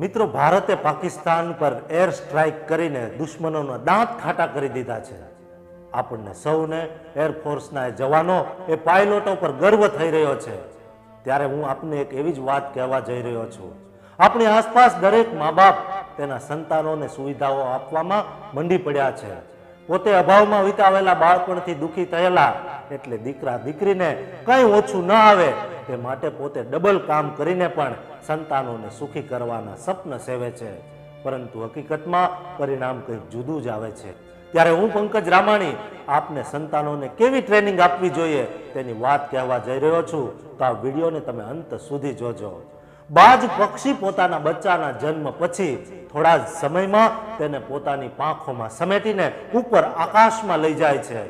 મિત્રો, ભારતે પાકિસ્તાન પર એર સ્ટ્રાઇક કરીને દુશ્મનોના દાંત ખાટા કરી દીધા છે. આપણને સૌને એરફોર્સના એ જવાનો એ પાયલોટો પર ગર્વ થઈ રહ્યો છે. ત્યારે હું આપને એક એવી જ વાત કહેવા જઈ રહ્યો છું. આપણી આસપાસ દરેક મા બાપ તેના સંતાનોને સુવિધાઓ આપવામાં મંડી પડ્યા છે. પોતે અભાવમાં વિતાવેલા બાળપણથી દુઃખી થયેલા એટલે દીકરા દીકરીને કંઈ ઓછું ન આવે તે માટે પોતે ડબલ કામ કરીને પણ સંતાનોને સુખી કરવાના સપન સેવે છે. પરંતુ હકીકતમાં પરિણામ કંઈક જુદું જ આવે છે. ત્યારે હું પંકજ રામાણી, આપને સંતાનોને કેવી ટ્રેનિંગ આપવી જોઈએ તેની વાત કહેવા જઈ રહ્યો છું. તો આ વિડીયોને તમે અંત સુધી જોજો. બાજ પક્ષી પોતાના બચ્ચાના જન્મ પછી થોડા જ સમયમાં તેને પોતાની પાંખોમાં સમેટીને ઉપર આકાશમાં લઈ જાય છે.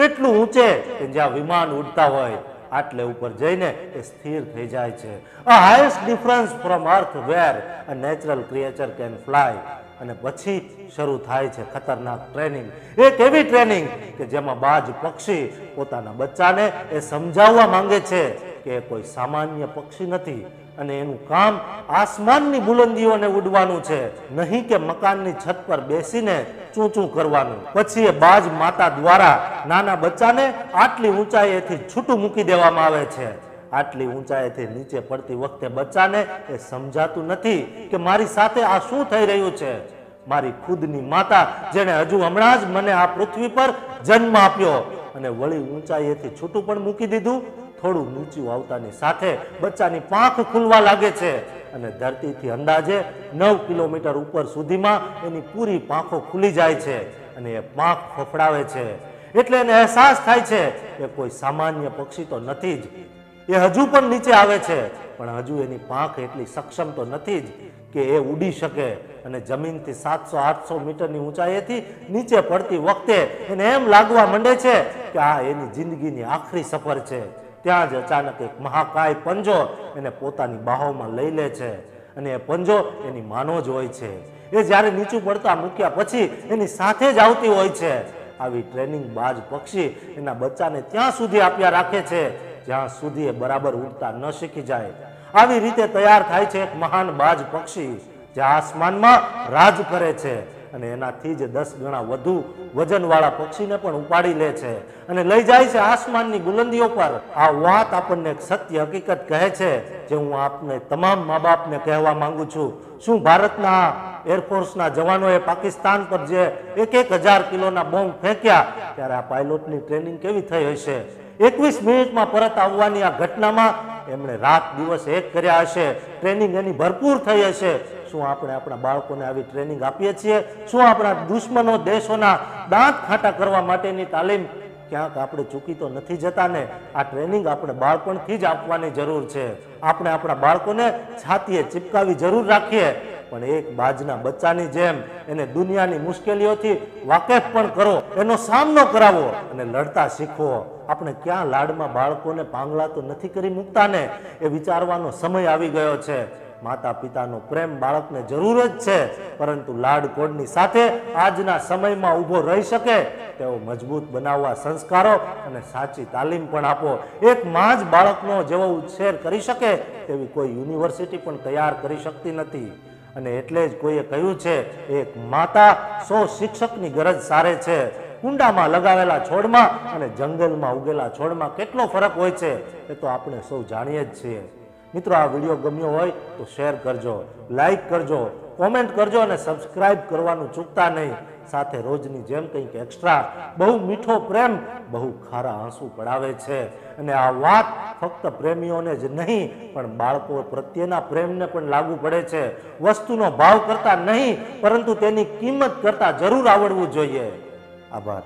એટલું ઊંચે કે જ્યાં વિમાન ઉડતા હોય આટલે ઉપર જઈને એ સ્થિર થઈ જાય છે. A highest difference from earth where a natural creature can fly અને પછી શરૂ થાય છે ખતરનાક ટ્રેનિંગ એક એવી ટ્રેનિંગ કે જેમાં બાજ પક્ષી પોતાના બચ્ચાને એ સમજાવવા માંગે છે. કે કોઈ સામાન્ય પક્ષી નથી અને એનું કામ આસમાનની બુલંદીઓને ઉડવાનું છે. નહીં કે મકાનની છત પર બેસીને ચૂંચું કરવાનું. પછી એ બાજ માતા દ્વારા નાના બચ્ચાને આટલી ઊંચાઈએથી છૂટું મૂકી દેવામાં આવે છે. આટલી ઊંચાઈથી નીચે પડતી વખતે બચ્ચાને એ સમજાતું નથી કે મારી સાથે આ શું થઈ રહ્યું છે. મારી ખુદની માતા જેણે હજુ હમણાં જ મને આ પૃથ્વી પર જન્મ આપ્યો અને વળી ઊંચાઈએથી છૂટું પણ મૂકી દીધું થોડું નીચું આવતાની સાથે બચ્ચાની પાંખ ખુલવા લાગે છે અને ધરતીથી અંદાજે નવ કિલોમીટર ઉપર સુધીમાં એની પૂરી પાંખો ખુલી જાય છે અને એ પાંખ ફફડાવે છે. એટલે એને અહેસાસ થાય છે કે કોઈ સામાન્ય પક્ષી તો નથી જ. એ હજુ પણ નીચે આવે છે, પણ હજુ એની પાંખ એટલી સક્ષમ તો નથી જ કે એ ઉડી શકે અને જમીનથી સાતસો, આઠસો મીટરની ઊંચાઈએથી નીચે પડતી વખતે એને એમ લાગવા માંડે છે કે આ એની જિંદગીની આખરી સફર છે. ત્યાં જ અચાનક એક મહાકાય પંજો એને પોતાની બાહોમાં લઈ લે છે. અને એ પંજો એની માનો જ હોય છે. એ જ્યારે નીચું પડતા મૂક્યા પછી એની સાથે જ આવતી હોય છે. આવી ટ્રેનિંગ બાજ પક્ષી એના બચ્ચાને ત્યાં સુધી આપ્યા રાખે છે. જ્યાં સુધી એ બરાબર ઉડતા ન શીખી જાય. આવી રીતે તૈયાર થાય છે એક મહાન બાજ પક્ષી. જે આસમાનમાં રાજ કરે છે. અને એનાથી જ દસ ગણા વધુ વજનવાળા પક્ષીને પણ ઉપાડી લે છે. અને લઈ જાય છે આસમાનની બુલંદીઓ પર. આ વાત આપણને એક સત્ય હકીકત કહે છે જે હું આપને તમામ મા બાપને કહેવા માંગુ છું. શું ભારતના એરફોર્સના જવાનોએ પાકિસ્તાન પર જે એક એક હજાર કિલોના બોમ્બ ફેંક્યા, ત્યારે આ પાયલોટની ટ્રેનિંગ કેવી થઈ હશે? એકવીસ મિનિટમાં પરત આવવાની આ ઘટનામાં એમણે રાત દિવસ એક કર્યા હશે. ટ્રેનિંગ એની ભરપૂર થઈ હશે. શું આપણે આપણા બાળકોને આવી ટ્રેનિંગ આપીએ છીએ? શું આપણા દુશ્મનો દેશોના દાંત ખાટા કરવા માટેની તાલીમ ક્યાંક આપણે ચૂકી તો નથી જતા ને? આ ટ્રેનિંગ આપણે બાળપણથી જ આપવાની જરૂર છે. આપણે આપણા બાળકોને છાતીએ ચિપકાવી જરૂર રાખીએ. પણ એક બાજના બચ્ચાની જેમ એને દુનિયાની મુશ્કેલીઓથી વાકેફ પણ કરો. એનો સામનો કરાવો અને લડતા શીખવો આપણે ક્યાં લાડમાં બાળકોને પાંગલા તો નથી કરી મૂકતા ને? એ વિચારવાનો સમય આવી ગયો છે. માતા પિતાનો પ્રેમ બાળકને જરૂર જ છે, પરંતુ લાડકોડની સાથે આજના સમયમાં ઊભો રહી શકે તેઓ મજબૂત બનાવવા સંસ્કારો અને સાચી તાલીમ પણ આપો. એક માં જ બાળકનો જેવો ઉછેર કરી શકે તેવી કોઈ યુનિવર્સિટી પણ તૈયાર કરી શકતી નથી. અને એટલે જ કોઈએ કહ્યું છે, એક માતા સો શિક્ષકની ગરજ સારે છે. કુંડામાં લગાવેલા છોડમાં અને જંગલમાં ઉગેલા છોડમાં કેટલો ફરક હોય છે, એ તો આપણે સૌ જાણીએ જ છીએ. મિત્રો, આ વીડિયો ગમ્યો હોય તો શેર કરજો, લાઈક કરજો, કોમેન્ટ કરજો અને સબસ્ક્રાઇબ કરવાનું ચૂકતા નહીં. સાથે રોજની જેમ કંઈક એક્સ્ટ્રા બહુ મીઠો પ્રેમ, બહુ ખારા આંસુ પડાવે છે. અને આ વાત ફક્ત પ્રેમીઓને જ નહીં, પણ બાળકો પ્રત્યેના પ્રેમને પણ લાગુ પડે છે. વસ્તુનો ભાવ કરતા નહીં, પરંતુ તેની કિંમત કરતા જરૂર આવડવું જોઈએ. આભાર.